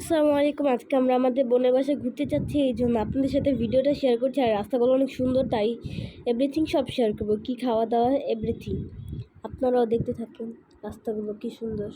আসসালামু আলাইকুম। আজকে আমরা আমাদের বোনের বাসায় ঘুরতে যাচ্ছি, এই জন্য আপনাদের সাথে ভিডিওটা শেয়ার করছি। আর রাস্তাগুলো অনেক সুন্দর, তাই এভরিথিং সব শেয়ার করব। কী খাওয়া দাওয়া এভরিথিং আপনারাও দেখতে থাকুন, রাস্তাগুলো কী সুন্দর।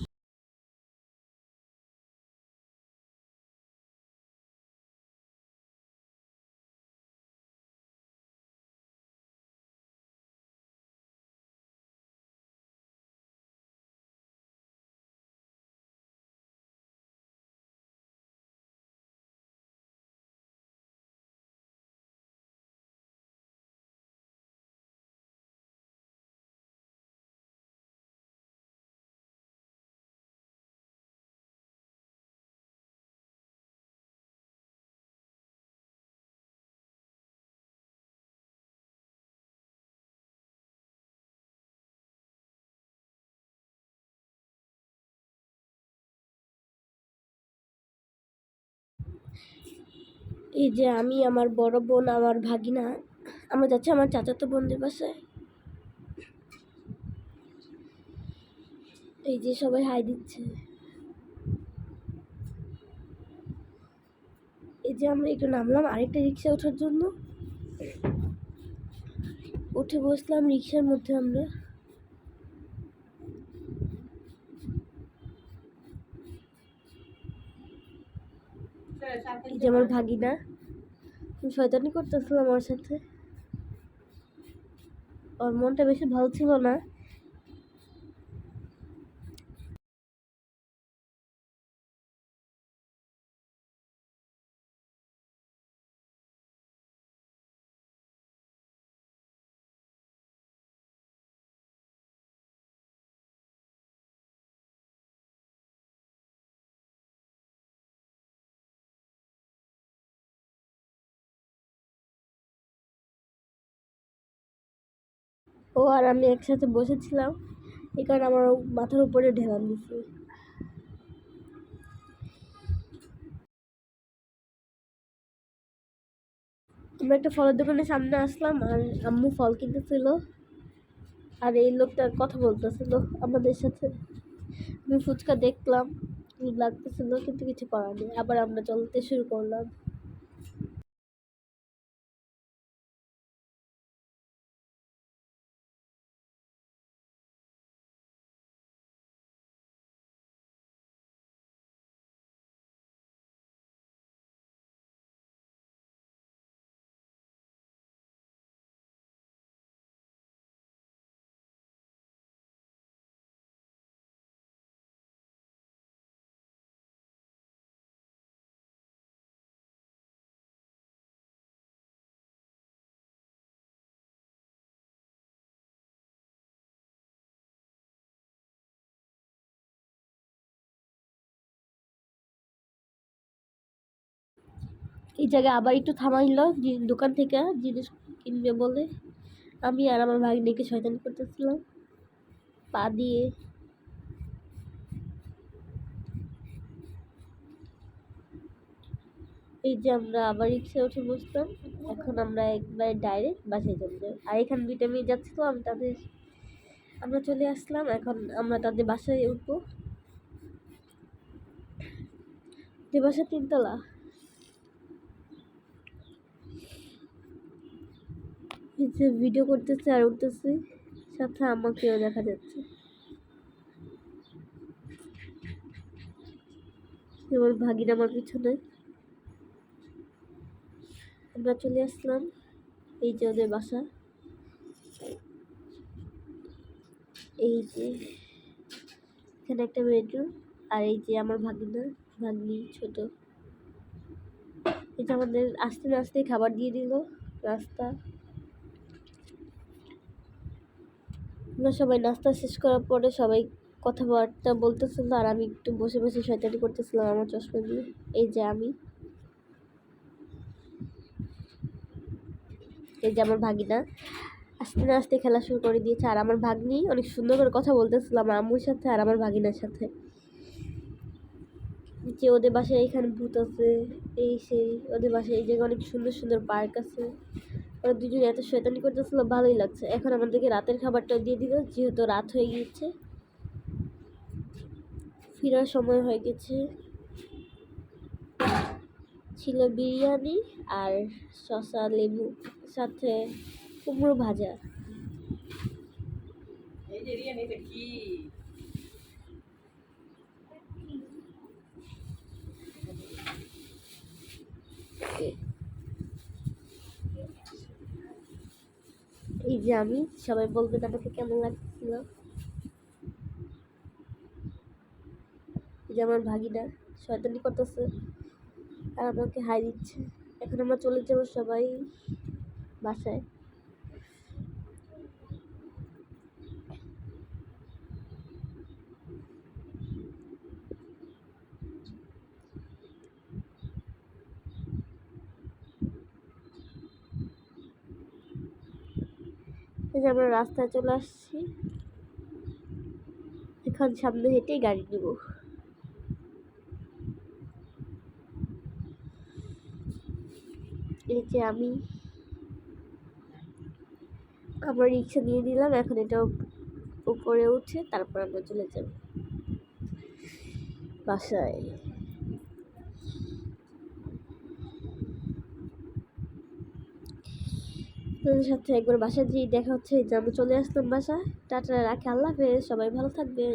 এই যে আমি, আমার বড় বোন, আমার ভাগিনা, আমরা যাচ্ছি আমার চাচাতো বোনদের বাসায়। এই যে সবাই হাই দিচ্ছে। এই যে আমরা একটু নামলাম আরেকটা রিক্সা ওঠার জন্য। উঠে বসলাম রিক্সার মধ্যে আমরা। এই যে আমার ভাগিনা। শয়তানি করতেছিল আমার সাথে। ওর মনটা বেশি ভালো ছিল না। ও আর আমি একসাথে বসেছিলাম। এই কারণে আমার মাথার উপরে ঢেলান দিছে আমরা একটা ফলের দোকানের সামনে আসলাম, আর আম্মু ফল কিনতেছিল। আর এই লোকটা কথা বলতেছিল আমাদের সাথে। আমি ফুচকা দেখলাম, লাগতেছিল, কিন্তু কিছু করার নেই। আবার আমরা চলতে শুরু করলাম। এই জায়গায় আবার একটু থামাইল দোকান থেকে জিনিস কিনবে বলে। আমি আর আমার ভাগ্নিকে শয়তানি করতেছিলাম। পা দিয়ে। এই যে আমরা আবার রিক্সা উঠে বসতাম এখন আমরা একবার ডাইরেক্ট বাসায় চলে যাই আর এখানে দুইটা মেয়ে যাচ্ছিল, আমি তাদের, আমরা চলে আসলাম। এখন আমরা তাদের বাসায় উঠবো। যে বাসা তিনতলা। এই যে ভিডিও করতেছে আর উঠতেছে, সাথে আমাকেও দেখা যাচ্ছে। এবার ভাগিন আমার পিছনে। আমরা চলে আসলাম এই যে ওদের বাসা। এই যে এখানে একটা বেডরুম আর এই যে আমার ভাগিনা ভাগ্নি ছোট। এটা আমাদের আস্তে আস্তে খাবার দিয়ে দিল, রাস্তা। আমরা সবাই নাস্তা শেষ করার পরে সবাই কথাবার্তা বলতেছিল আর আমি একটু বসে বসে শয়তানি করতেছিলাম আমার চশমা দিয়ে। এই যে আমি। এই যে আমার ভাগিনা। আস্তে না আস্তে খেলা শুরু করে দিয়েছে আর আমার ভাগ্নি অনেক সুন্দর করে কথা বলতেছিল আমার আম্মুর সাথে আর আমার ভাগিনার সাথে। যে ওদের বাসায় এখানে ভূত আছে, এই সেই, ওদের বাসায় এই জায়গায় অনেক সুন্দর সুন্দর পার্ক আছে। ওরা দুজনে এত শয়তানি করতেছিল, ভালোই লাগছে। এখন আমাদেরকে রাতের খাবারটা দিয়ে দিল, যেহেতু রাত হয়ে গিয়েছে। ফেরার সময় হয়ে গেছে। ছিল বিরিয়ানি আর শসা, লেবু, সাথে কুমড়ো ভাজা। এই কি এই যে আমি, সবাই বলবেন আমাকে কেমন লাগছিল। যে আমার ভাগিনা শয়তানি করতেছে, আর আমাকে হাই দিচ্ছে। এখন আমরা চলে যাব সবাই বাসায়। এই যে আমরা রাস্তায় চলে আসছি। এখন সামনে হেঁটেই গাড়ি নিব। এই যে আমি। আমরা রিক্সা নিয়ে নিলাম, এখন এটা উপরে উঠে তারপর আমরা চলে যাব। বাসায়। আপনাদের সাথে একবার বাসায় যেয়ে দেখা হচ্ছে। যে আমি চলে আসতাম বাসা টাটা, রাখি। আল্লাহ হাফেজ। সবাই ভালো থাকবেন।